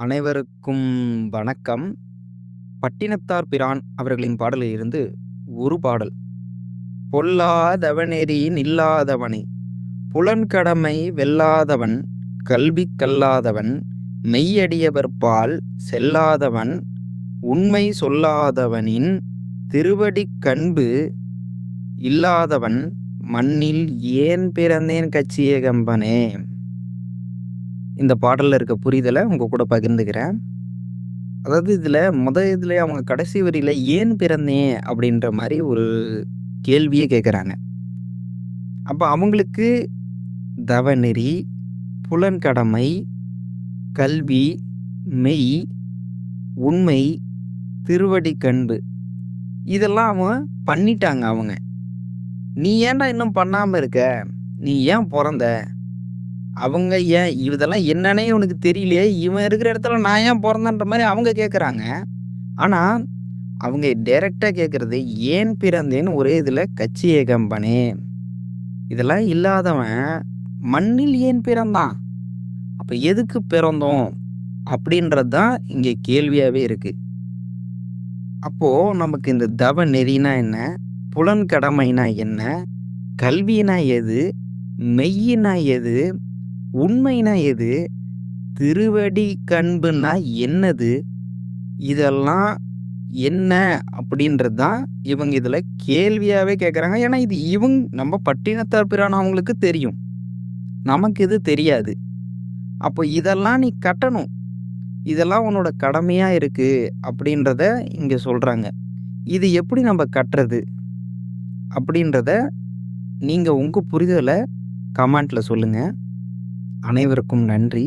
அனைவருக்கும் வணக்கம். பட்டினத்தார் பிரான் அவர்களின் பாடலில் இருந்து ஒரு பாடல். பொல்லாதவனெறி நில்லாதவனே புலன்கடமை வெல்லாதவன் கல்வி கல்லாதவன் மெய்யடியவர்பால் செல்லாதவன் உண்மை சொல்லாதவனின் திருவடி கண்பு இல்லாதவன் மண்ணில் ஏன் பிறந்தேன் கச்சிய கம்பனே. இந்த பாடலில் இருக்க புரிதலை உங்கள் கூட பகிர்ந்துக்கிறேன். அதாவது இதில் முத இதில் அவங்க கடைசி வரியில் ஏன் பிறந்தேன் அப்படின்ற மாதிரி ஒரு கேள்வியே கேட்குறாங்க. அப்போ அவங்களுக்கு தவநெறி, புலன்கடமை, கல்வி, மெய், உண்மை, திருவடி கண்பு இதெல்லாம் அவங்க பண்ணிட்டாங்க அவங்க. நீ ஏன்டா இன்னும் பண்ணாமல் இருக்க? நீ ஏன் பிறந்த அவங்க ஏன் இதெல்லாம் என்னன்னே உனக்கு தெரியலையே இவன் இருக்கிற இடத்துல நான் ஏன் பிறந்தன்ற மாதிரி அவங்க கேட்குறாங்க. ஆனால் அவங்க டைரெக்டாக கேட்குறது ஏன் பிறந்தேன்னு ஒரே இதில் கட்சி கம்பெனி இதெல்லாம் இல்லாதவன் மண்ணில் ஏன் பிறந்தான்? அப்போ எதுக்கு பிறந்தோம்? அப்படின்றது தான் இங்கே கேள்வியாகவே இருக்குது அப்போது நமக்கு இந்த தவ நெறினா என்ன? புலன்கடமைனா என்ன? கல்வினா எது? மெய்யினா எது? உண்மைனா எது? திருவடி கண்புனா என்னது? இதெல்லாம் என்ன அப்படின்றது தான் இவங்க இதில் கேள்வியாகவே கேட்குறாங்க. ஏன்னா இது இவங்க நம்ம பட்டினத்தார் பிரானவங்களுக்கு தெரியும். நமக்கு இது தெரியாது. அப்போ இதெல்லாம் நீ கட்டணும். இதெல்லாம் உன்னோட கடமையாக இருக்குது அப்படின்றத இங்கே சொல்கிறாங்க இது எப்படி நம்ம கட்டுறது? அப்படின்றத நீங்கள் உங்கள் புரிதலை கமெண்ட்டில் சொல்லுங்கள் அனைவருக்கும் நன்றி.